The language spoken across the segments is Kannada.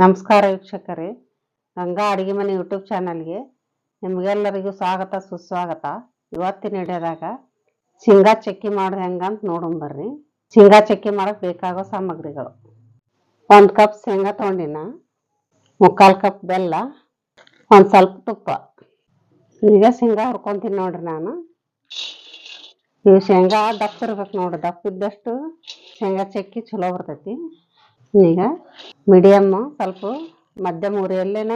ನಮಸ್ಕಾರ ವೀಕ್ಷಕರೇ. ಗಂಗಾ ಅಡುಗೆ ಮನೆ ಯೂಟ್ಯೂಬ್ ಚಾನಲ್ಗೆ ನಿಮಗೆಲ್ಲರಿಗೂ ಸ್ವಾಗತ, ಸುಸ್ವಾಗತ. ಇವತ್ತಿನ ಹಿಡಿಯೋದಾಗ ಶೇಂಗಾ ಚಕ್ಕಿ ಮಾಡೋದು ಹೆಂಗಂತ ನೋಡೋಣ ಬರ್ರಿ. ಶೇಂಗಾ ಚಕ್ಕಿ ಮಾಡಕ್ ಬೇಕಾಗೋ ಸಾಮಗ್ರಿಗಳು. ಒಂದು ಕಪ್ ಶೇಂಗಾ ತೊಗೊಂಡಿನ. ಮುಕ್ಕಾಲು ಕಪ್ ಬೆಲ್ಲ, ಒಂದು ಸ್ವಲ್ಪ ತುಪ್ಪ. ಈಗ ಶೇಂಗಾ ಹುರ್ಕೊಂತೀನಿ ನೋಡ್ರಿ ನಾನು. ಈ ಶೇಂಗಾ ದಪ್ಪ ಇರ್ಬೇಕು ನೋಡ್ರಿ. ದಪ್ಪ ಇದ್ದಷ್ಟು ಶೇಂಗಾ ಚಕ್ಕಿ ಚಲೋ ಬರ್ತೈತಿ. ಈಗ ಮೀಡಿಯಮ್ ಸ್ವಲ್ಪ ಮಧ್ಯಮ ಉರಿಯಲ್ಲೇನ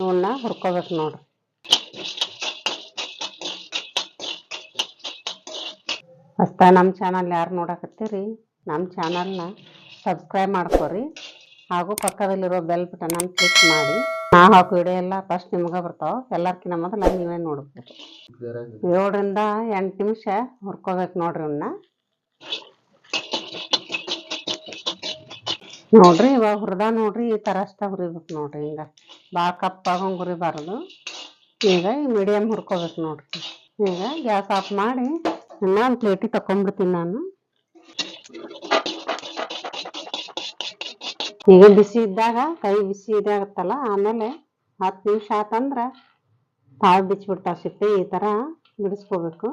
ಇವನ್ನ ಹುರ್ಕೋಬೇಕು ನೋಡ್ರಿ ಅಷ್ಟ ನಮ್ಮ ಚಾನಲ್ ಯಾರು ನೋಡಕತ್ತೀರಿ ನಮ್ಮ ಚಾನಲ್ನ ಸಬ್ಸ್ಕ್ರೈಬ್ ಮಾಡ್ಕೊರಿ ಹಾಗೂ ಪಕ್ಕದಲ್ಲಿರೋ ಬೆಲ್ ಬಟನ್ ಕ್ಲಿಕ್ ಮಾಡಿ. ನಾ ಹಾಕೋ ವಿಡಿಯೋ ಎಲ್ಲ ಫಸ್ಟ್ ನಿಮ್ಗೆ ಬರ್ತಾವ, ಎಲ್ಲರ್ಕಿನ್ನ ಮೊದಲು ನೀವೇ ನೋಡ್ಬೇಕು ಏಳರಿಂದ ಎಂಟು ನಿಮಿಷ ಹುರ್ಕೋಬೇಕು ನೋಡ್ರಿ ಇವನ್ನ ನೋಡ್ರಿ ಇವಾಗ ಹುರಿದ ನೋಡ್ರಿ ಈ ಥರ ಅಷ್ಟ ಹುರಿಬೇಕು ನೋಡ್ರಿ ಹಿಂಗ ಭಾಳ ಕಪ್ಪಾಗಂಗೆ ಹುರಿಬಾರ್ದು. ಈಗ ಈ ಮೀಡಿಯಮ್ ಹುರ್ಕೋಬೇಕು ನೋಡ್ರಿ. ಈಗ ಗ್ಯಾಸ್ ಆಫ್ ಮಾಡಿ ಇನ್ನೊಂದು ಪ್ಲೇಟಿಗೆ ತಕೊಂಡ್ಬಿಡ್ತೀನಿ ನಾನು. ಈಗ ಬಿಸಿ ಇದ್ದಾಗ, ಕೈ ಬಿಸಿ ಇದಾಗತ್ತಲ್ಲ ಆಮೇಲೆ ಹತ್ತು ನಿಮಿಷ ಆತಂದ್ರೆ ತಾವು ಬಿಚ್ಚಿಬಿಡ್ತಾವ ಸಿಪ್ಪೆ ಈ ಥರ ಬಿಡಿಸ್ಕೋಬೇಕು.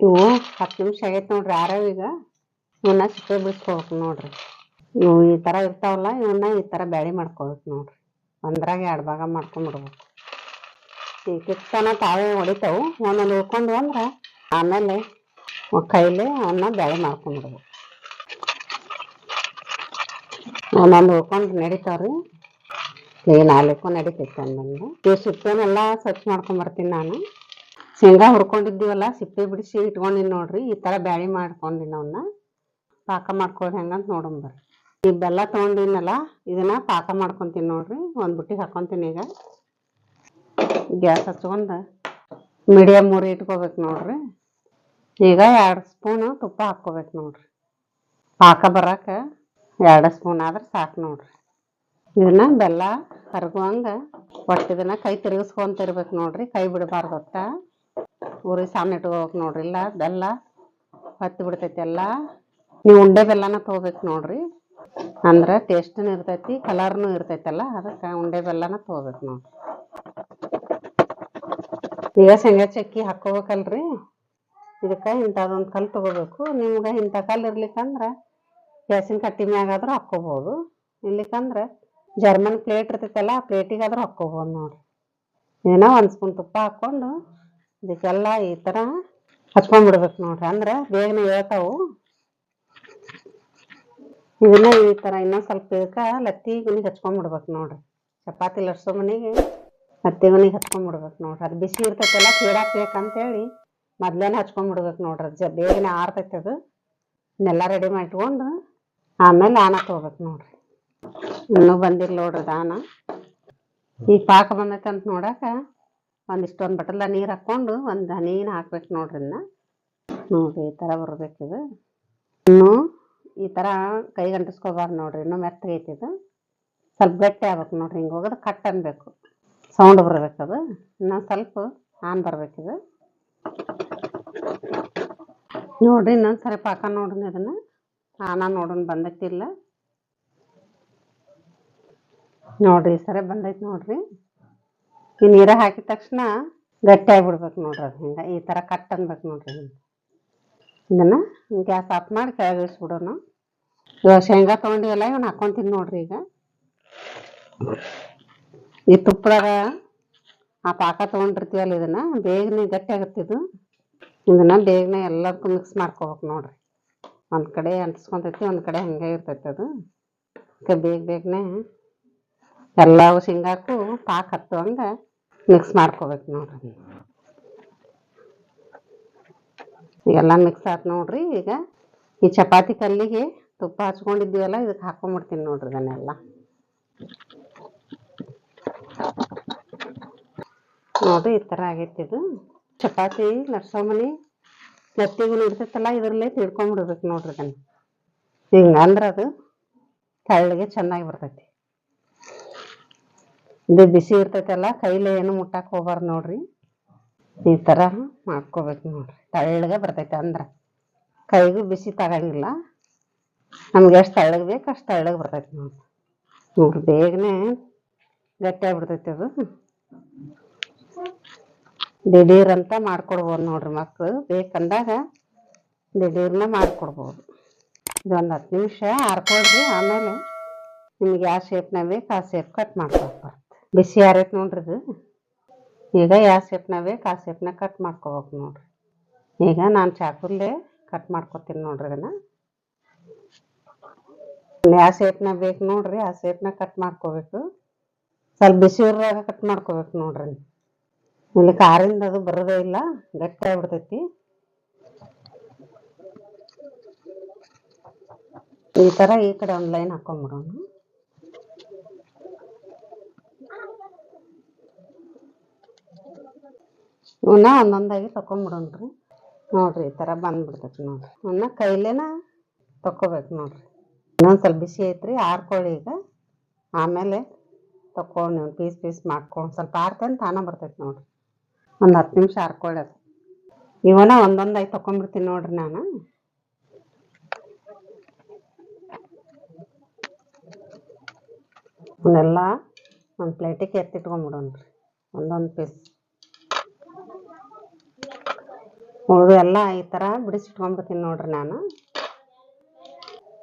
ಇವು ಹತ್ತು ನಿಮಿಷ ಆಗೈತೆ ನೋಡ್ರಿ ಈಗ. ಇವನ್ನ ಸಿಪ್ಪೆ ಬಿಡಿಸ್ಕೋಬೇಕು ನೋಡ್ರಿ. ಇವು ಈ ಥರ ಇರ್ತಾವಲ್ಲ, ಇವನ್ನ ಈ ಥರ ಬ್ಯಾಳಿ ಮಾಡ್ಕೋಬೇಕು ನೋಡ್ರಿ. ಒಂದ್ರಾಗ ಎರಡು ಭಾಗ ಮಾಡ್ಕೊಂಡ್ಬಿಡ್ಬೇಕು ಈ ಕಿತ್ತನ ತಾವೇ ಹೊಡಿತಾವು. ಒಂದೊಂದು ಉಳ್ಕೊಂಡು ಅಂದ್ರೆ ಆಮೇಲೆ ಕೈಲಿ ಅವನ್ನ ಬ್ಯಾಳಿ ಮಾಡ್ಕೊಂಡ್ಬಿಡ್ಬೇಕು ಒಂದೊಂದು ಉಳ್ಕೊಂಡು ನಡೀತಾವ್ರಿ. ಕ್ಲೀನ್ ಆಗ್ಲಿಕ್ಕೂ ನಡೀತೈತೆ ಒಂದೊಂದು. ಈ ಸಿಪ್ಪೆನೆಲ್ಲ ಸ್ವಚ್ಛ ಮಾಡ್ಕೊಂಬರ್ತೀನಿ ನಾನು. ಶೇಂಗಾ ಹುರ್ಕೊಂಡಿದ್ದೀವಲ್ಲ, ಸಿಪ್ಪೆ ಬಿಡಿಸಿ ಇಟ್ಕೊಂಡಿನಿ ನೋಡ್ರಿ. ಈ ಥರ ಬ್ಯಾಳಿ ಮಾಡ್ಕೊಂಡಿನಿ ಅವನ್ನ ಪಾಕ ಮಾಡ್ಕೊಳ್ಳೋದು ಹೆಂಗಂತ ನೋಡೋಣ ಬರ್ರಿ. ಈ ಬೆಲ್ಲ ತೊಗೊಂಡಿನಲ್ಲ, ಇದನ್ನ ಪಾಕ ಮಾಡ್ಕೊಂತೀನಿ ನೋಡ್ರಿ, ಒಂದು ಬುಟ್ಟಿಗೆ ಹಾಕೊಂತೀನಿ ಈಗ. ಗ್ಯಾಸ್ ಹಚ್ಕೊಂಡು ಮೀಡಿಯಮ್ ಉರಿ ಇಟ್ಕೋಬೇಕು ನೋಡ್ರಿ. ಈಗ ಎರಡು ಸ್ಪೂನು ತುಪ್ಪ ಹಾಕ್ಕೋಬೇಕು ನೋಡ್ರಿ. ಪಾಕ ಬರಾಕ ಎರಡು ಸ್ಪೂನ್ ಆದ್ರೆ ಸಾಕು ನೋಡ್ರಿ. ಇದನ್ನ ಬೆಲ್ಲ ಕರಗುವಂಗ ಒಟ್ಟು ಕೈ ತಿರುಗಿಸ್ಕೊಂತ ಇರ್ಬೇಕು ನೋಡ್ರಿ, ಕೈ ಬಿಡಬಾರ್ದು ಅತ್ತ ಉರಿ ಸಾಮನೆ ಇಟ್ಕೋಬೇಕು ನೋಡ್ರಿ, ಇಲ್ಲ ಬೆಲ್ಲ ಹತ್ತಿ ಬಿಡ್ತೈತೆ ಎಲ್ಲ. ನೀವು ಉಂಡೆ ಬೆಲ್ಲನ ತೊಗೋಬೇಕು ನೋಡ್ರಿ. ಅಂದ್ರೆ ಟೇಸ್ಟ್ನು ಇರ್ತೈತಿ ಕಲರ್ನು ಇರ್ತೈತಲ್ಲ, ಅದಕ್ಕೆ ಉಂಡೆ ಬೆಲ್ಲನ ತೊಗೋಬೇಕು ನೋಡಿ. ಈಗ ಶೇಂಗಾ ಚಕ್ಕಿ ಹಾಕ್ಕೋಬೇಕಲ್ರಿ? ಇದಕ್ಕೆ ಇಂಥದೊಂದು ಕಲ್ಲು ತಗೋಬೇಕು. ನಿಮ್ಗೆ ಇಂಥ ಕಲ್ಲು ಇರ್ಲಿಕ್ಕಂದ್ರೆ ಗ್ಯಾಸಿನ ಕಟ್ಟಿ ಮ್ಯಾಗಾದ್ರೂ ಹಾಕ್ಕೋಬೋದು. ಇರ್ಲಿಕ್ಕಂದ್ರೆ ಜರ್ಮನ್ ಪ್ಲೇಟ್ ಇರ್ತೈತಲ್ಲ, ಆ ಪ್ಲೇಟಿಗಾದ್ರೂ ಹಾಕ್ಕೋಬೋದು ನೋಡ್ರಿ. ಏನೋ ಒಂದು ಸ್ಪೂನ್ ತುಪ್ಪ ಹಾಕ್ಕೊಂಡು ಇದಕ್ಕೆಲ್ಲ ಈ ಥರ ಹಚ್ಕೊಂಡ್ಬಿಡ್ಬೇಕು ನೋಡ್ರಿ. ಅಂದ್ರೆ ಬೇಗನೆ ಹೇಳ್ತಾವು ಇದನ್ನ ಈ ಥರ ಇನ್ನೊಂದು ಸ್ವಲ್ಪ ಇದಕ್ಕೆ ಲತ್ತಿ ಗುಣಿಗೆ ಹಚ್ಕೊಂಡ್ಬಿಡ್ಬೇಕು ನೋಡ್ರಿ. ಚಪಾತಿ ಲಟ್ಸೋ ಮನೆಗೆ ಲತ್ತಿ ಗುಣಿಗೆ ಹಚ್ಕೊಂಡ್ಬಿಡ್ಬೇಕು ನೋಡ್ರಿ. ಅದು ಬಿಸಿ ಇರ್ತೈತಲ್ಲ ಬೇಕಂತೇಳಿ ಮೊದ್ಲೇನೆ ಹಚ್ಕೊಂಡ್ಬಿಡ್ಬೇಕು ನೋಡ್ರಿ. ಜ ಬೇಗನೆ ಆರ್ತೈತೆ ಅದು. ಇನ್ನೆಲ್ಲ ರೆಡಿ ಮಾಡಿಟ್ಕೊಂಡು ಆಮೇಲೆ ದಾನ ತೊಗೋಬೇಕು ನೋಡ್ರಿ. ಇನ್ನೂ ಬಂದಿಲ್ಲ ನೋಡ್ರಿ ದಾನ. ಈಗ ಪಾಕ ಬಂದೈತೆ ಅಂತ ನೋಡಾಕ ಒಂದಿಷ್ಟೊಂದು ಬಟಲ ನೀರು ಹಾಕ್ಕೊಂಡು ಒಂದು ಹನಿನ ಹಾಕ್ಬೇಕು ನೋಡ್ರಿ ಇನ್ನ. ನೋಡ್ರಿ ಈ ಥರ ಇದು. ಇನ್ನು ಈ ಥರ ಕೈ ಗಂಟಿಸ್ಕೋಬಾರ್ದು ನೋಡ್ರಿ, ಇನ್ನೂ ಮೆತ್ತಗೈತಿ ಇದು. ಸ್ವಲ್ಪ ಗಟ್ಟಿ ಆಗ್ಬೇಕು ನೋಡ್ರಿ, ಹಿಂಗೆ ಹೋಗೋದು ಕಟ್ ಅನ್ಬೇಕು. ಸೌಂಡ್ ಬರಬೇಕದು ಇನ್ನೊಂದು ಸ್ವಲ್ಪ ಆನ್ ಬರ್ಬೇಕಿದು ನೋಡ್ರಿ, ಇನ್ನೊಂದು ಸರಿ ಪಾಕ ನೋಡೋಣ ಇದನ್ನ ಆನ ನೋಡೋಣ ಬಂದೈತಿಲ್ಲ ನೋಡ್ರಿ ಸರಿ ಬಂದೈತಿ ನೋಡ್ರಿ. ಈ ನೀರ ಹಾಕಿದ ತಕ್ಷಣ ಗಟ್ಟಿ ಆಗಿಬಿಡ್ಬೇಕು ನೋಡ್ರಿ ಅದು ಹಿಂಗೆ. ಈ ಥರ ಕಟ್ ಅನ್ಬೇಕು ನೋಡ್ರಿ ಹಿಂಗೆ ಇದನ್ನ ಗ್ಯಾಸ್ ಆಫ್ ಮಾಡಿ ಕೆಳಗೆ ಇಳಿಸ್ಬಿಡೋಣ. ಇವಾಗ ಶೇಂಗಾ ತೊಗೊಂಡಿವಲ್ಲ, ಇವನ್ನ ಹಾಕ್ಕೊಂತೀನಿ ನೋಡ್ರಿ ಈಗ. ಈ ತುಪ್ಪದಾಗ ಆ ಪಾಕ ತೊಗೊಂಡಿರ್ತೀವಲ್ಲ ಇದನ್ನು, ಬೇಗನೆ ಗಟ್ಟಿ ಇದು. ಇದನ್ನ ಬೇಗನೆ ಎಲ್ಲದಕ್ಕೂ ಮಿಕ್ಸ್ ಮಾಡ್ಕೋಬೇಕು ನೋಡ್ರಿ. ಒಂದು ಕಡೆ ಅಂಟಿಸ್ಕೊಂತೈತಿ, ಒಂದು ಕಡೆ ಹಂಗೆ ಇರ್ತೈತಿ ಅದು. ಬೇಗ ಬೇಗನೆ ಎಲ್ಲವೂ ಶೇಂಗಾಕು ಪಾಕ ಹತ್ತುವಂಗೆ ಮಿಕ್ಸ್ ಮಾಡ್ಕೋಬೇಕು ನೋಡ್ರಿ. ಎಲ್ಲ ಮಿಕ್ಸ್ ಆಯ್ತು ನೋಡ್ರಿ ಈಗ. ಈ ಚಪಾತಿ ಕಲ್ಲಿಗೆ ತುಪ್ಪ ಹಚ್ಕೊಂಡಿದ್ದೀವಲ್ಲ ಇದಕ್ಕೆ ಹಾಕೊಂಡ್ಬಿಡ್ತೀನಿ ನೋಡ್ರಿ ಇದನ್ನೆಲ್ಲ. ನೋಡ್ರಿ ಈ ಥರ ಆಗೈತಿ ಇದು. ಚಪಾತಿ ಲಟ್ಸೋ ಮನೆ ಲತ್ತಿಗೂ ಇರ್ತೈತಲ್ಲ ಇದರಲ್ಲೇ ತಿಳ್ಕೊಂಬಿಡ್ಬೇಕು ನೋಡ್ರಿ ಇದನ್ನು. ಹಿಂಗೆ ಅಂದ್ರೆ ಅದು ತೆಳ್ಳಗೆ ಚೆನ್ನಾಗಿ ಬರ್ತೈತಿ. ಇದು ಬಿಸಿ ಇರ್ತೈತಲ್ಲ, ಕೈಲಿ ಏನು ಮುಟ್ಟಕ್ಕೆ ಹೋಗ್ಬಾರ್ದು ನೋಡ್ರಿ. ಈ ಥರ ಮಾಡ್ಕೋಬೇಕು ನೋಡ್ರಿ. ತಳ್ಳಗೆ ಬರ್ತೈತೆ ಅಂದ್ರೆ. ಕೈಗೂ ಬಿಸಿ ತಗಂಗಿಲ್ಲ. ನಮ್ಗೆ ಎಷ್ಟು ತಳ್ಳಗೆ ಬೇಕು ಅಷ್ಟು ತಳ್ಳಗೆ ಬರ್ತೈತೆ ನೋಡ್ರಿ. ನೋಡ್ರಿ, ಬೇಗನೆ ಗಟ್ಟಿ ಆಗ್ಬಿಡ್ತೈತಿ ಅದು. ದಿಢೀರ್ ಅಂತ ಮಾಡ್ಕೊಡ್ಬೋದು ನೋಡ್ರಿ ಮಕ್ಕಳು ಬೇಕಂದಾಗ ದಿಢೀರ್ನ ಮಾಡ್ಕೊಡ್ಬೋದು. ಇದೊಂದು ಹತ್ತು ನಿಮಿಷ ಹಾರ್ಕೊಳ್ರಿ ಆಮೇಲೆ ನಿಮ್ಗೆ ಯಾವ ಶೇಪ್ನ ಬೇಕು ಆ ಶೇಪ್ ಕಟ್ ಮಾಡ್ಕೊಳಕ್ ಬಿಸಿ ಆರೈತೆ ನೋಡ್ರಿ ಇದು. ಈಗ ಯಾವ ಶೇಪ್ನಾಗ ಬೇಕು ಆ ಶೇಪ್ನಾಗ ಕಟ್ ಮಾಡ್ಕೋಬೇಕು ನೋಡ್ರಿ. ಈಗ ನಾನು ಚಾಕುಲ್ಲೇ ಕಟ್ ಮಾಡ್ಕೊತೀನಿ ನೋಡ್ರಿ ಇದನ್ನ ಯಾವ ಶೇಪ್ನಾಗ ಬೇಕು ನೋಡ್ರಿ, ಆ ಶೇಪ್ನಾಗ ಕಟ್ ಮಾಡ್ಕೋಬೇಕು. ಸ್ವಲ್ಪ ಬಿಸಿ ಇರುವಾಗ ಕಟ್ ಮಾಡ್ಕೋಬೇಕು ನೋಡ್ರಿ ಇಲ್ಲಿ ಕಾರಿಂದ ಅದು ಬರೋದೇ ಇಲ್ಲ, ಗಟ್ಟಿ ಆಗ್ಬಿಡ್ತೈತಿ. ಈ ಥರ ಈ ಕಡೆ ಒಂದು ಲೈನ್ ಹಾಕೊಂಡ್ಬಿಡೋಣ ಇವನ್ನ ಒಂದೊಂದಾಗಿ ತಕೊಂಡ್ಬಿಡೋಣ್ರಿ ನೋಡ್ರಿ ಈ ತರ ಬಂದ್ಬಿಡ್ತೈತಿ ನೋಡ್ರಿ. ಇವನ್ನ ಕೈಲೇನ ತಕೋಬೇಕು ನೋಡ್ರಿ. ಇನ್ನೊಂದ್ ಸ್ವಲ್ಪ ಬಿಸಿ ಐತ್ರಿ, ಆರ್ಕೊಳ್ಳಿ ಈಗ. ಆಮೇಲೆ ತಕೊಂಡು ನೀವು ಪೀಸ್ ಪೀಸ್ ಮಾಡ್ಕೊಂಡು ಸ್ವಲ್ಪ ಆರ್ತಂತ ತಾನ ಬರ್ತೈತಿ ನೋಡ್ರಿ. ಒಂದು ಹತ್ತು ನಿಮಿಷ ಆರ್ಕೊಳ್ಳಿ ಇವನ ಒಂದೊಂದಾಗಿ ತಕೊಂಡ್ಬಿಡ್ತೀನಿ ನೋಡ್ರಿ ನಾನು. ಇವನ್ನೆಲ್ಲ ಒಂದು ಪ್ಲೇಟಿಗೆ ಎತ್ತಿಟ್ಕೊಂಡ್ಬಿಡೋಣ್ರಿ ಒಂದೊಂದು ಪೀಸ್. ಉಳಿದು ಎಲ್ಲ ಈ ಥರ ಬಿಡಿಸಿಟ್ಕೊಂಡ್ಬಿಡ್ತೀನಿ ನೋಡ್ರಿ ನಾನು.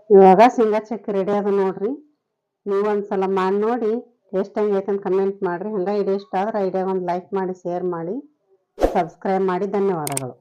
ಇವಾಗ ಶೇಂಗಾ ಚಕ್ಕಿ ರೆಡಿ ಅದ ನೋಡ್ರಿ. ನೀವು ಒಂದ್ಸಲ ಮಾಡಿ ನೋಡಿ ಎಷ್ಟು ಹೆಂಗೈತೆ ಅಂತ ಕಮೆಂಟ್ ಮಾಡಿರಿ. ಹಂಗೆ ಇಡೀ ಇಷ್ಟ ಆದ್ರೆ ಐಡಿಯಾಗ ಒಂದು ಲೈಕ್ ಮಾಡಿ ಶೇರ್ ಮಾಡಿ ಸಬ್ಸ್ಕ್ರೈಬ್ ಮಾಡಿ. ಧನ್ಯವಾದಗಳು.